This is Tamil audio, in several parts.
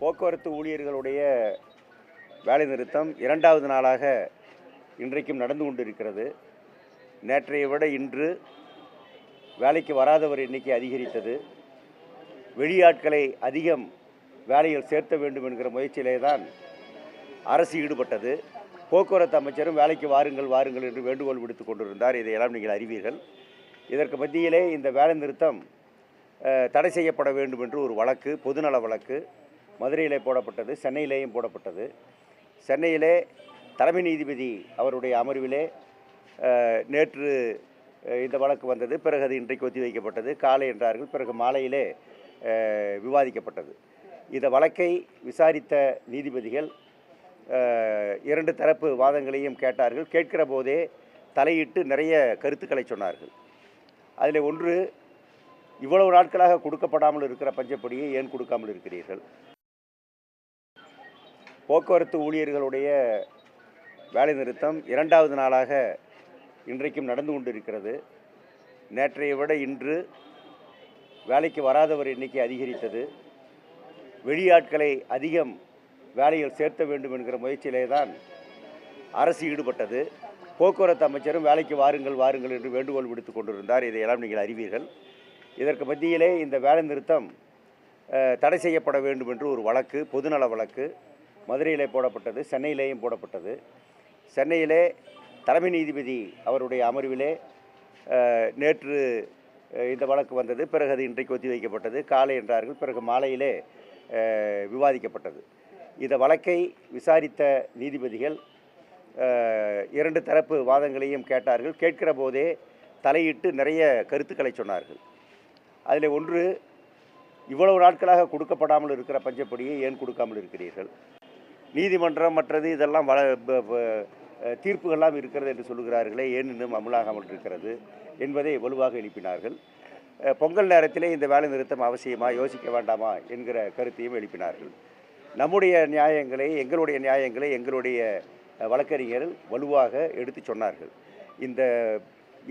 போக்குவரத்து ஊழியர்களுடைய வேலைநிறுத்தம் இரண்டாவது நாளாக இன்றைக்கும் நடந்து கொண்டிருக்கிறது. நேற்றைய விட இன்று வேலைக்கு வராதவர் எண்ணிக்கை அதிகரித்தது. வெளியாட்களை அதிகம் வேலையில் சேர்த்த வேண்டும் என்கிற முயற்சியிலே தான் அரசு ஈடுபட்டது. போக்குவரத்து அமைச்சரும் வேலைக்கு வாருங்கள் வாருங்கள் என்று வேண்டுகோள் விடுத்துக் கொண்டிருந்தார். இதையெல்லாம் நீங்கள் அறிவீர்கள். இதற்கு மத்தியிலே இந்த வேலை நிறுத்தம் தடை செய்யப்பட வேண்டும் என்று ஒரு வழக்கு பொதுநல வழக்கு. மதுரையிலே போடப்பட்டது சென்னையிலேயும் போடப்பட்டது. சென்னையிலே தலைமை நீதிபதி அவருடைய அமர்விலே நேற்று இந்த வழக்கு வந்தது. பிறகு அது இன்றைக்கு ஒத்திவைக்கப்பட்டது காலை என்றார்கள். பிறகு மாலையிலே விவாதிக்கப்பட்டது. இந்த வழக்கை விசாரித்த நீதிபதிகள் இரண்டு தரப்பு வாதங்களையும் கேட்டார்கள். கேட்கிற போதே தலையிட்டு நிறைய கருத்துக்களை சொன்னார்கள். அதில் ஒன்று இவ்வளவு நாட்களாக கொடுக்கப்படாமல் இருக்கிற பஞ்சப்படியை ஏன் கொடுக்காமல் இருக்கிறீர்கள்? போக்குவரத்து ஊழியர்களுடைய வேலைநிறுத்தம் இரண்டாவது நாளாக இன்றைக்கும் நடந்து கொண்டிருக்கிறது. நேற்றைய விட இன்று வேலைக்கு வராதவர் எண்ணிக்கை அதிகரித்தது. வெளியாட்களை அதிகம் வேலையில் சேர்த்த வேண்டும் என்கிற முயற்சியிலே தான் அரசு ஈடுபட்டது. போக்குவரத்து அமைச்சரும் வேலைக்கு வாருங்கள் வாருங்கள் என்று வேண்டுகோள் விடுத்து கொண்டிருந்தார். இதையெல்லாம் நீங்கள் அறிவீர்கள். இதற்கு மத்தியிலே இந்த வேலை நிறுத்தம் தடை செய்யப்பட வேண்டும் என்று ஒரு வழக்கு பொதுநல வழக்கு. மதுரையிலே போடப்பட்டது சென்னையிலேயும் போடப்பட்டது. சென்னையிலே தலைமை நீதிபதி அவருடைய அமர்விலே நேற்று இந்த வழக்கு வந்தது. பிறகு அது இன்றைக்கு ஒத்திவைக்கப்பட்டது காலை என்றார்கள். பிறகு மாலையிலே விவாதிக்கப்பட்டது. இந்த வழக்கை விசாரித்த நீதிபதிகள் இரண்டு தரப்பு வாதங்களையும் கேட்டார்கள். கேட்கிற போதே தலையிட்டு நிறைய கருத்துக்களை சொன்னார்கள். அதில் ஒன்று இவ்வளவு நாட்களாக கொடுக்கப்படாமல் இருக்கிற பஞ்சப்படியை ஏன் கொடுக்காமல் இருக்கிறீர்கள்? நீதிமன்றம் மற்றது இதெல்லாம் வள தீர்ப்புகள்லாம் இருக்கிறது என்று சொல்கிறார்களே ஏன் இன்னும் அமலாகாமல் இருக்கிறது என்பதை வலுவாக எழுப்பினார்கள். பொங்கல் நேரத்திலே இந்த வேலை நிறுத்தம் அவசியமா யோசிக்க வேண்டாமா என்கிற கருத்தையும் எழுப்பினார்கள். நம்முடைய நியாயங்களை எங்களுடைய நியாயங்களை எங்களுடைய வழக்கறிஞர்கள் வலுவாக எடுத்து சொன்னார்கள். இந்த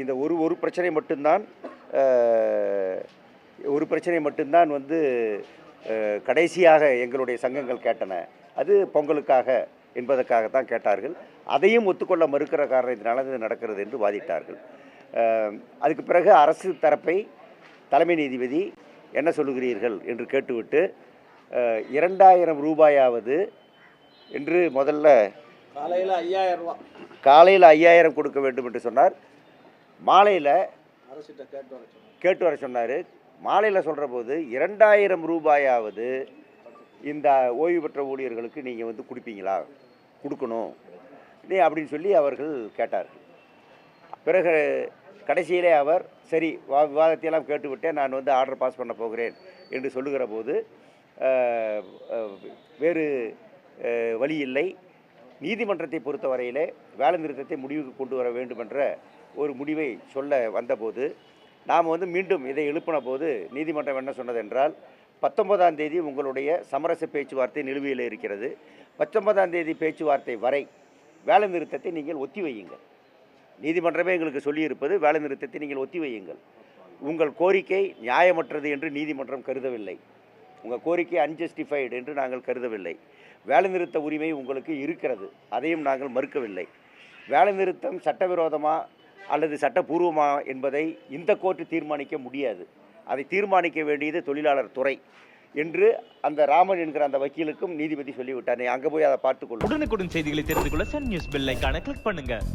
இந்த ஒரு ஒரு பிரச்சனை மட்டும்தான் ஒரு பிரச்சனை மட்டும்தான் வந்து கடைசியாக எங்களுடைய சங்கங்கள் கேட்டன. அது பொங்கலுக்காக என்பதற்காகத்தான் கேட்டார்கள். அதையும் ஒத்துக்கொள்ள மறுக்கிற காரணத்தினால இது நடக்கிறது என்று வாதிட்டார்கள். அதுக்கு பிறகு அரசு தரப்பை தலைமை நீதிபதி என்ன சொல்லுகிறீர்கள் என்று கேட்டுவிட்டு இரண்டாயிரம் ரூபாயாவது என்று முதல்ல காலையில் ஐயாயிரம் ரூபா. காலையில் ஐயாயிரம் கொடுக்க வேண்டும் என்று சொன்னார். மாலையில் கேட்டு வர சொன்னார். மாலையில் சொல்கிற போது இரண்டாயிரம் ரூபாயாவது இந்த ஓய்வு பெற்ற ஊழியர்களுக்கு நீங்கள் வந்து கொடுப்பீங்களா? கொடுக்கணும். நீ அப்படின்னு சொல்லி அவர்கள் கேட்டார்கள். பிறகு கடைசியிலே அவர் சரி வா விவாதத்தையெல்லாம் கேட்டுவிட்டேன் நான் வந்து ஆர்டர் பாஸ் பண்ண போகிறேன் என்று சொல்லுகிற போது வேறு வழி இல்லை. நீதிமன்றத்தை பொறுத்தவரையிலே வேலை நிறுத்தத்தை முடிவுக்கு கொண்டு வர வேண்டும் என்ற ஒரு முடிவை சொல்ல வந்தபோது நாம் வந்து மீண்டும் இதை எழுப்பின போது நீதிமன்றம் என்ன சொன்னதென்றால் பத்தொன்பதாம் தேதி உங்களுடைய சமரச பேச்சுவார்த்தை நிலுவையில் இருக்கிறது. பத்தொன்பதாம் தேதி பேச்சுவார்த்தை வரை வேலை நிறுத்தத்தை நீங்கள் ஒத்தி வையுங்கள். நீதிமன்றமே எங்களுக்கு சொல்லியிருப்பது வேலை நிறுத்தத்தை நீங்கள் ஒத்தி வையுங்கள். உங்கள் கோரிக்கை நியாயமற்றது என்று நீதிமன்றம் கருதவில்லை. உங்கள் கோரிக்கை அன்ஜஸ்டிஃபைடு என்று நாங்கள் கருதவில்லை. வேலை நிறுத்த உரிமை உங்களுக்கு இருக்கிறது. அதையும் நாங்கள் மறுக்கவில்லை. வேலை நிறுத்தம் சட்டவிரோதமா அல்லது சட்டப்பூர்வமா என்பதை இந்த கோர்ட்டு தீர்மானிக்க முடியாது. அதை தீர்மானிக்க வேண்டியது தொழிலாளர் துறை என்று அந்த ராமன் என்கிற அந்த வக்கீலுக்கும் நீதிபதி சொல்லிவிட்டார். அங்கே போய் அதை பார்த்துக்கொள்ளும் உடனுக்குடன் செய்திகளை தெரிந்து கொள்ள சன் நியூஸ் பெல் ஐகானை கிளிக் பண்ணுங்கள்